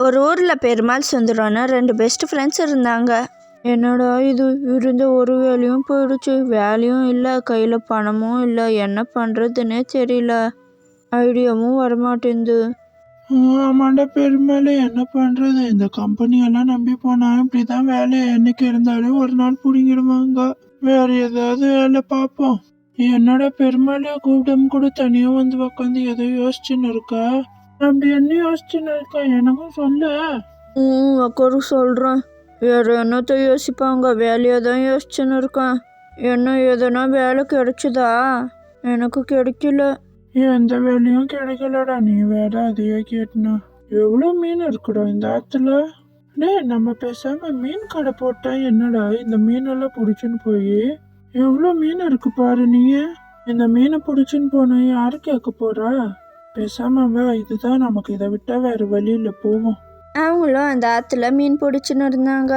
ஒரு ஊரில் பெருமாள் சுந்தரம்னு ரெண்டு பெஸ்ட் ஃப்ரெண்ட்ஸ் இருந்தாங்க. என்னடா இது? இருந்த ஒரு வேலையும் போயிடுச்சு. வேலையும் இல்லை கையில் பணமும் இல்லை. என்ன பண்ணுறதுன்னே தெரியல. ஐடியாவும் வரமாட்டேங்குது. ஆமாண்டா பெருமாள் என்ன பண்ணுறது இந்த கம்பெனியெல்லாம் நம்பி போனால் இப்படி தான் வேலை. என்னைக்கு இருந்தாலும் ஒரு நாள் பிடிங்கிடுவாங்க. வேற ஏதாவது வேலை பார்ப்போம். என்னடா பெருமாள் கூப்பிடம் கூட தனியாக வந்து உக்காந்து எதோ யோசிச்சுன்னு இருக்கா? அப்படி என்ன யோசிச்சுன்னு இருக்கா எனக்கும் சொல்லு. ம் அக்கறை சொல்கிறேன் வேற என்னத்த யோசிப்பாங்க? வேலையை தான் யோசிச்சுன்னு இருக்கேன். என்ன எதனா வேலை கிடைச்சதா? எனக்கு கிடைக்கல. எந்த வேலையும் கிடைக்கலடா. நீ வேற அதையே கேட்டனா. எவ்வளோ மீன் இருக்குடா இந்த ஆத்துல? டேய் நம்ம பேசாம மீன் கடை போட்டா என்னடா இந்த மீனெல்லாம் பிடிச்சுன்னு போய்? எவ்வளோ மீன் இருக்கு பாரு நீ இந்த மீனை பிடிச்சுன்னு போனா யாரு கேட்க போறா? பேசாம இதுதான் நமக்கு இதை விட்டா வேற வழியில போவோம் அவங்களும் அந்த ஆற்றுல மீன் பிடிச்சின்னு இருந்தாங்க.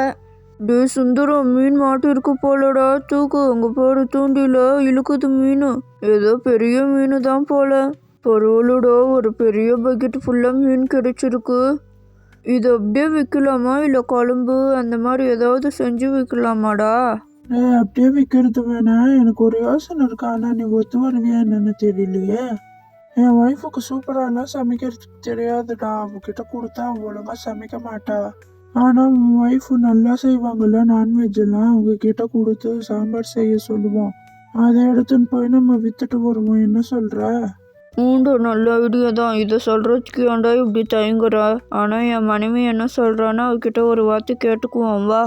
டே சுந்தரம் மீன் மாட்டு இருக்கு போலடா. தூக்கு உங்க போற தூண்டில இழுக்குது மீன். ஏதோ பெரிய மீன் தான் போல. பரவாயில்லடா ஒரு பெரிய பக்கெட் ஃபுல்லாக மீன் கிடைச்சிருக்கு. இது அப்படியே விற்கலாமா? இல்லை குழம்பு அந்த மாதிரி ஏதாவது செஞ்சு விற்கலாமாடா? அப்படியே விற்கிறது வேணா எனக்கு ஒரு யோசனை இருக்கு. ஆனா நீ ஒத்து வருவியா என்னன்னு தெரியலையே. என் ஒய்ஃபுக்கு சூப்பரானா சமைக்கிறதுக்கு தெரியாதுடா. அவகிட்ட கொடுத்தா ஒழுங்காக ஒழுங்கா சமைக்க மாட்டா. ஆனால் உன் ஒய்ஃபு நல்லா செய்வாங்கல்ல நான்வெஜ் எல்லாம். அவங்க கிட்ட கொடுத்து சாம்பார் செய்ய சொல்லுவோம். அதை எடுத்துன்னு போய் நம்ம வித்துட்டு வருவோம். என்ன சொல்கிற உண்டு நல்ல ஐடியா தான். இதை சொல்கிறதுக்கு ஏன்டா இப்படி தயங்குற? ஆனால் என் மனைவி என்ன சொல்கிறான்னா அவகிட்ட ஒரு வார்த்தை கேட்டுக்குவோம். வா.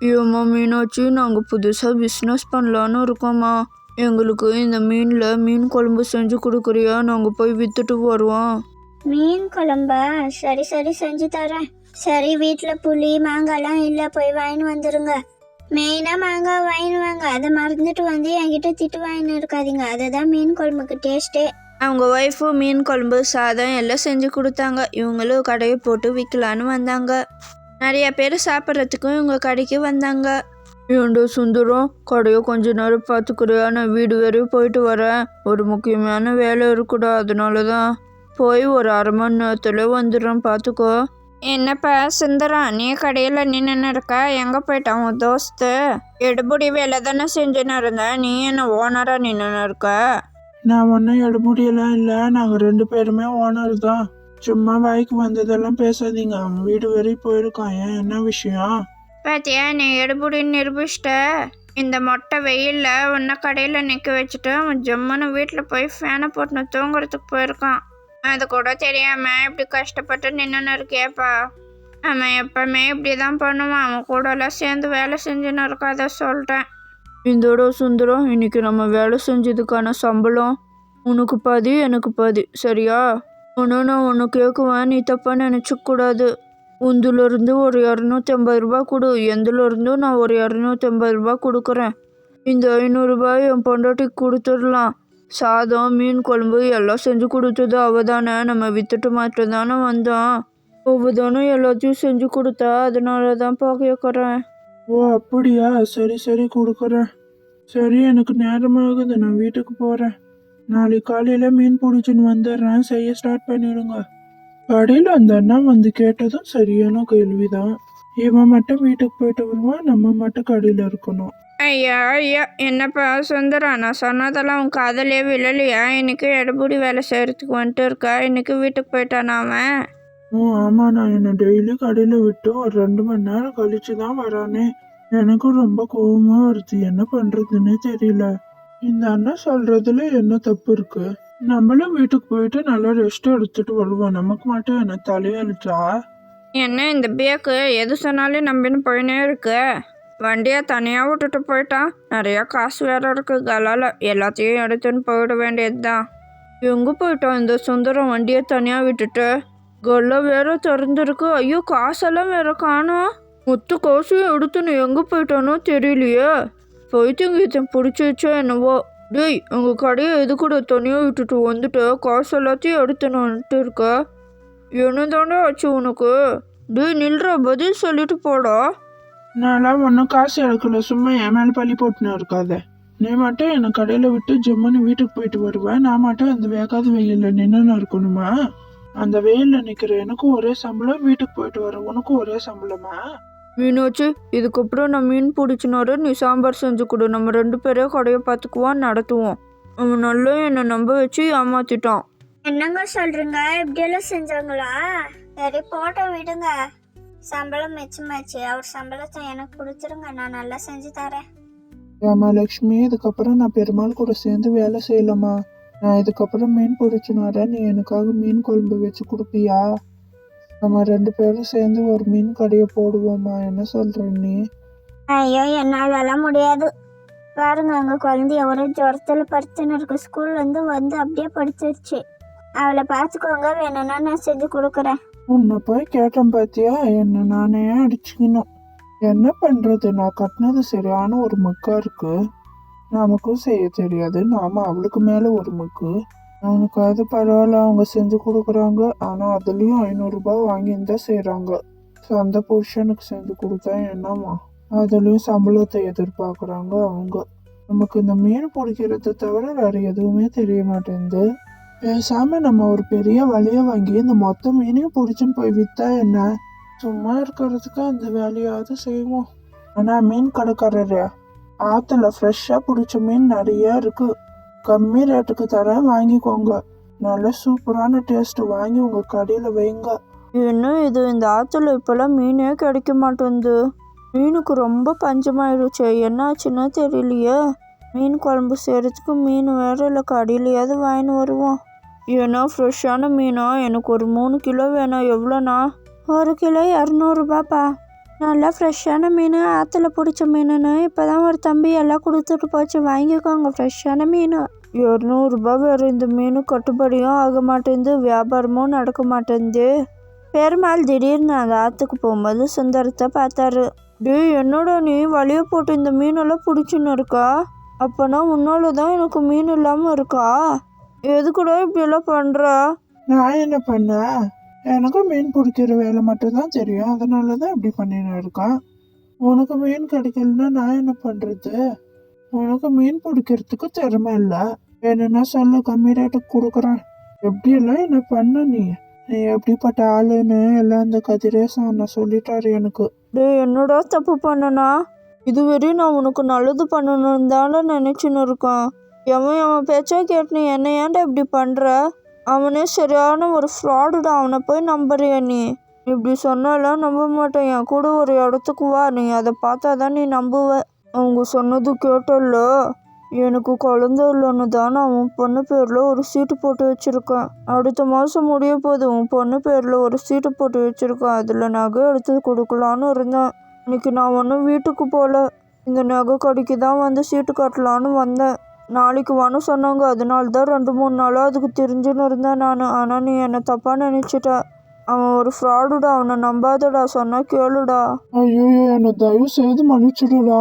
ஏம்மா மீனாட்சி நாங்கள் புதுசாக பிஸ்னஸ் பண்ணலான்னு இருக்கோம்மா. எங்களுக்கு இந்த மீனில் மீன் குழம்பு செஞ்சு கொடுக்குறியா? நாங்கள் போய் விற்றுட்டு வருவோம். மீன் குழம்பா? சரி சரி செஞ்சு தரேன். சரி வீட்டில் புளி மாங்காய்லாம் இல்லை போய் வாங்கின்னு வந்துருங்க. மெயினாக மாங்காய் வாங்கின்னு வாங்க. அதை மறந்துட்டு வந்து என்கிட்ட திட்டு வாங்கின்னு இருக்காதீங்க. அதுதான் மீன் குழம்புக்கு டேஸ்ட்டே அவங்க ஒய்ஃபும் மீன் குழம்பு சாதம் எல்லாம் செஞ்சு கொடுத்தாங்க. இவங்களும் கடையை போட்டு விற்கலான்னு வந்தாங்க. நிறைய பேர் சாப்பிட்றதுக்கும் இவங்க கடைக்கு வந்தாங்க. ஏண்டா சுந்தரம் கடையை கொஞ்ச நேரம் பார்த்துக்கிறியா? நான் வீடு வரையும் போயிட்டு வரேன். ஒரு முக்கியமான வேலை இருக்குடா அதனால தான் போய் ஒரு அரை மணி நேரத்தில் வந்துடுறேன் பார்த்துக்கோ. என்னப்பா சுந்தரம் நீ கடையில் நின்று இருக்க? எங்கே போயிட்டான் உன் தோஸ்து? எடுபடி வேலை தானே செஞ்சுன்னு இருந்தேன் நீ என்ன ஓனராக நின்று இருக்க? நான் ஒன்றும் எடுமுடியெல்லாம் இல்லை. நாங்கள் ரெண்டு பேருமே ஓனர் தான். சும்மா வாய்க்கு வந்ததெல்லாம் பேசாதீங்க. அவன் வீடு வரையும் போயிருக்கான். ஏன்? என்ன விஷயம்? பாத்தியா நீ எடுபுடின்னு நிரூபிச்சிட்ட? இந்த மொட்டை வெயிலில் உன்னை கடையில் நிற்க வச்சுட்டு அவன் ஜம்முன்னு வீட்டில் போய் ஃபேனை போட்டுன்னு தூங்குறதுக்கு போயிருக்கான். அது கூட தெரியாம இப்படி கஷ்டப்பட்டு நின்றுன்னு இருக்கியாப்பா. அவன் எப்பவுமே இப்படி தான் பண்ணுவான். அவன் கூடலாம் சேர்ந்து வேலை செஞ்சுன்னு இருக்காத சொல்லிட்டேன். இந்தோட சுந்தரம் இன்னைக்கு நம்ம வேலை செஞ்சதுக்கான சம்பளம். உனக்கு பாதி எனக்கு பாதி. சரியா? ஒன்று நான் ஒன்று கேட்குவேன் நீ தப்பாக நினச்சிக்கூடாது உந்துலேருந்து ஒரு இரநூத்தி ஐம்பது ரூபா கொடு. எந்துலேருந்தும் நான் ஒரு இரநூத்தி ஐம்பது ரூபா கொடுக்குறேன். இந்த ஐநூறுரூபாய் என் பொண்டாட்டிக்கு கொடுத்துடலாம். சாதம் மீன் குழம்பு எல்லாம் செஞ்சு கொடுத்தது அவள் தானே நம்ம வித்துட்டு மாற்ற தானே வந்தோம். ஒவ்வொதானும் எல்லாத்தையும் செஞ்சு கொடுத்தா அதனால தான் கேட்குறேன் ஓ அப்படியா? சரி சரி கொடுக்குறேன். சரி எனக்கு நேரமாகுது. நான் வீட்டுக்கு போகிறேன் நாளைக்கு காலையில் மீன் பிடிச்சின்னு வந்துடுறேன். செய்ய ஸ்டார்ட் பண்ணிடுங்க. கடையில் அந்த அண்ணா வந்து கேட்டதும் சரியான கேள்விதான். இவன் மட்டும் வீட்டுக்கு போயிட்டு வருவான் நம்ம மட்டும் கடையில் இருக்கணும். ஐயா ஐயா என்னப்பா சுந்தரம் நான் சொன்னதெல்லாம் உன் காதலே விழலையா? இன்னைக்கு எடுபடி வேலை செய்கிறதுக்கு வந்துட்டு இருக்கா? இன்னைக்கு வீட்டுக்கு போயிட்டானா அவன்? ஓ ஆமாம் நான் என்னை டெய்லி கடையில் விட்டு ஒரு ரெண்டு மணி நேரம் கழிச்சு தான் வரானே. எனக்கும் ரொம்ப கோவமாக வருது. என்ன பண்ணுறதுன்னே தெரியல. இந்த அண்ணன் சொல்கிறதுல என்ன தப்பு இருக்கு? நம்மளும் வீட்டுக்கு போயிட்டு நல்லா ரெஸ்ட் எடுத்துட்டு வருவோம். நமக்கு மட்டும் என்ன தலையெழுத்தா என்ன இந்த பேக்கு? எது சொன்னாலும் நம்பின்னு போயினே இருக்கு. வண்டியை தனியாக விட்டுட்டு போயிட்டான் நிறையா காசு வேற இருக்கு. கலால எல்லாத்தையும் எடுத்துன்னு போயிட வேண்டியது தான் எங்கே போயிட்டான் இந்த சுந்தரம் வண்டியை தனியாக விட்டுட்டு? கல்ல வேற திறந்துருக்கு. ஐயோ காசெல்லாம் வேற காணும் முத்து காசையும் எடுத்துன்னு எங்கே போயிட்டானோ தெரியலையே. போயிட்டு இங்கே பிடிச்சிச்சோ என்னவோ. டேய் உங்கள் கடையை எது கூட தனியாக விட்டுட்டு வந்துட்டு? காசு எல்லாத்தையும் எடுத்துன்னு வந்துட்டு இருக்க. என்ன தானே ஆச்சு உனக்கு? டேய் நில்ற பதில் சொல்லிட்டு போடா. நான்லாம் ஒன்றும் காசு எடுக்கல. சும்மா என் மேலே பழி போட்டுன்னு இருக்காத. நீ மட்டும் என்னை கடையில் விட்டு ஜம்முன்னு வீட்டுக்கு போயிட்டு வருவேன் நான் மட்டும் அந்த வேகாத வெயிலில் நின்றுன்னு இருக்கணுமா? அந்த வெயிலில் நிற்கிற எனக்கும் ஒரே சம்பளம் வீட்டுக்கு போயிட்டு வர உனக்கும் ஒரே சம்பளமா? மீனாட்சி இதுக்கப்புறம் நான் மீன் பிடிச்சினாரு நீ சாம்பார் செஞ்சு கொடு. நம்ம ரெண்டு பேரே கடையை பார்த்துக்குவோம் நடத்துவோம். அவன் நல்லா என்னை நம்ப வச்சு ஏமாத்திட்டான். என்னங்க சொல்றீங்க? இப்படியெல்லாம் செஞ்சாங்களா? சரி போட்டோம் விடுங்க. சம்பளம் மிச்சமாச்சு. அவர் சம்பளத்தை எனக்கு கொடுத்துருங்க. நான் நல்லா செஞ்சு தரேன். ஏமா லக்ஷ்மி இதுக்கப்புறம் நான் பெருமாள் கூட சேர்ந்து வேலை செய்யலாமா? நான் இதுக்கப்புறம் மீன் பிடிச்சின்னு வரேன் நீ எனக்காக மீன் குழம்பு வச்சு கொடுப்பியா? நம்ம ரெண்டு பேரும் சேர்ந்து ஒரு மீன் கடையை போடுவோமா என்ன சொல்ற நீ? ஐயோ என்னாலலாம் முடியாது. பாருங்க எங்க குழந்தைய ஒரு ஜுரத்தில் படுத்துன்னு இருக்கு. ஸ்கூல்ல இருந்து வந்து அப்படியே படுத்துருச்சு. அவளை பார்த்துக்கோங்க வேணும்னா நான் செஞ்சு கொடுக்குறேன். உன்னை போய் கேட்டேன் பாத்தியா? என்ன நானே அடிச்சுக்கணும். என்ன பண்றது? நான் கட்டினது சரியான ஒரு மக்கா இருக்கு. நமக்கும் செய்ய தெரியாது. நாம அவளுக்கு மேல ஒரு மக்கு. அவனுக்கு அது பரவாயில்ல அவங்க செஞ்சு கொடுக்குறாங்க. ஆனா அதுலயும் ஐநூறு ரூபாய் செய்கிறாங்க ஸோ அந்த புருஷனுக்கு செஞ்சு கொடுத்தா என்னம்மா? அதுலேயும் சம்பளத்தை எதிர்பார்க்குறாங்க அவங்க. நமக்கு இந்த மீன் பிடிக்கிறத தவிர வேற எதுவுமே தெரிய மாட்டேங்குது. பேசாமல் நம்ம ஒரு பெரிய வலைய வாங்கி இந்த மொத்த மீனையும் பிடிச்சுன்னு போய் விற்றா என்ன? சும்மா இருக்கிறதுக்கு அந்த வேலையாவது செய்வோம். ஆனால் மீன் கடைக்காரரு ஆற்றுல ஃப்ரெஷ்ஷாக பிடிச்ச மீன் நிறையா இருக்குது கம்மி ரேட்டுக்கு தரேன் வாங்கிக்கோங்க. நல்ல சூப்பரான டேஸ்ட் வாங்கி உங்க கடையில வைங்க. இன்னும் இது? இந்த ஆற்றுல இப்போல்லாம் மீனே கிடைக்க மாட்டேங்குது மீனுக்கு ரொம்ப பஞ்சமாயிடுச்சு என்னாச்சுன்னா தெரியலையே. மீன் குழம்பு செய்கிறதுக்கு மீன் வேற இல்லை. கடையிலையாவது வாங்கின்னு வருவோம். ஏன்னா ஃப்ரெஷ்ஷான மீனா? எனக்கு ஒரு மூணு கிலோ வேணும். எவ்வளோண்ணா? ஒரு கிலோ இரநூறுபாப்பா. நல்லா ஃப்ரெஷ்ஷான மீன் ஆற்றுல பிடிச்ச மீனுன்னு இப்போ தான் ஒரு தம்பி எல்லாம் கொடுத்துட்டு போச்சு. வாங்கிக்கோங்க ஃப்ரெஷ்ஷான மீன். இரநூறுபா வேறு இந்த மீன் கட்டுப்படியும் ஆக மாட்டேங்குது வியாபாரமும் நடக்க மாட்டேங்குது. பெருமாள் திடீர்னு அந்த ஆற்றுக்கு போகும்போது சுந்தரத்தை பார்த்தாரு. டேய் என்னடா நீ வழிய போட்டு இந்த மீனெல்லாம் பிடிச்சின்னு இருக்கா? அப்போனா உன்னால தான் எனக்கு மீன் இல்லாமல் இருக்கா? எதுக்குடா இப்படியெல்லாம் பண்ணுற நான் என்ன பண்ணேன் எனக்கு மீன் பிடிக்கிற வேலை மட்டும்தான் தெரியும். அதனால தான் இப்படி பண்ணின்னு இருக்கேன் உனக்கு மீன் கிடைக்கலன்னா நான் என்ன பண்ணுறது உனக்கு மீன் பிடிக்கிறதுக்கு திறமை இல்லை. வேணும்னா சொல்லு கம்மி ரேட்டுக்கு கொடுக்குறேன். எப்படியெல்லாம் என்ன பண்ண நீ? நீ எப்படிப்பட்ட ஆளுன்னு எல்லாம் இந்த கதிரேசன் அண்ணன் சொல்லிட்டாரு எனக்கு. டேய் என்னடா தப்பு பண்ணனா? இதுவரையும் நான் உனக்கு நல்லது பண்ணணும் தானே நினச்சின்னு இருக்கான். எவன் அவன் பேச்சா கேட்டு நீ என்ன ஏன்டா இப்படி பண்ணுற அவனே சரியான ஒரு ஃப்ராடுடா அவனை போய் நம்புறியா நீ? இப்படி சொன்னாலாம் நம்ப மாட்டேன். என் கூட ஒரு இடத்துக்கு வா. நீ அதை பார்த்தா தான் நீ நம்புவ. அவங்க சொன்னது கேட்டல்ல? எனக்கு குழந்த இல்லைன்னு தான் நான் உன் பொண்ணு பேரில் ஒரு சீட்டு போட்டு வச்சுருக்கேன். அடுத்த மாதம் முடிய போது உன் பொண்ணு பேரில் ஒரு சீட்டு போட்டு வச்சுருக்கேன். அதில் நகை எடுத்து கொடுக்கலான்னு இருந்தேன். இன்னைக்கு நான் ஒன்றும் வீட்டுக்கு போகல இந்த நகை கடைக்கு தான் வந்து சீட்டு கட்டலான்னு வந்தேன். நாளைக்கு வான்னு சொன்னாங்க அதனால தான் ரெண்டு மூணு நாளாக அதுக்கு தெரிஞ்சுன்னு இருந்தேன் நான். ஆனால் நீ என்னை தப்பாக நினச்சிட்ட. அவன் ஒரு ஃப்ராடுடா அவனை நம்பாதடா. சொன்னால் கேளுடா. ஐயோ என்னை தயவு செய்து மன்னிச்சிடுடா.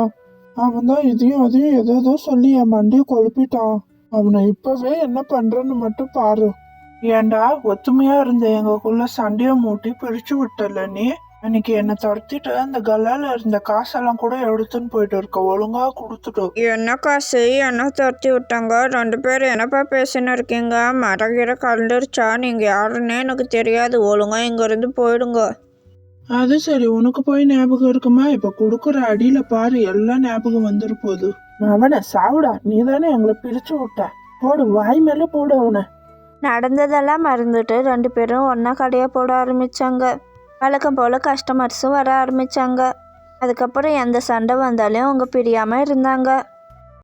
அவன் தான் இதையும் அதையும் எதோ சொல்லி என் மண்டியை குழப்பிட்டான். அவனை இப்போவே என்ன பண்ணுறன்னு மட்டும் பாரு. ஏண்டா ஒத்துமையாக இருந்த எங்களுக்குள்ள சண்டையை மூட்டி பிரித்து விட்டல நீ? அன்னைக்கு என்னை துரத்திட்டு அந்த கல்லால இருந்த காசெல்லாம் கூட எடுத்துன்னு போயிட்டு இருக்க. ஒழுங்கா கொடுத்துட்டு. என்ன காசு? என்ன துரத்தி விட்டாங்க? ரெண்டு பேரும் என்னப்பா பேசின்னு இருக்கீங்க? மரகிற கலந்துருச்சா நீங்கள் யாருன்னே எனக்கு தெரியாது. ஒழுங்கா இங்கேருந்து போயிடுங்க. அது சரி உனக்கு போய் ஞாபகம் இருக்குமா? இப்ப கொடுக்குற அடியில பாரு எல்லாம் ஞாபகம் வந்துரு போகுது. அவனை சாவுடா. நீ தானே எங்களை பிரிச்சு விட்ட. போடு வாய் மேல போடு அவனை. நடந்ததெல்லாம் மறந்துட்டு ரெண்டு பேரும் ஒன்றா கடையை போட ஆரம்பித்தாங்க வழக்கம் போல் கஸ்டமர்ஸும் வர ஆரம்பித்தாங்க அதுக்கப்புறம் எந்த சண்டை வந்தாலும் அவங்க பிரியாமல் இருந்தாங்க.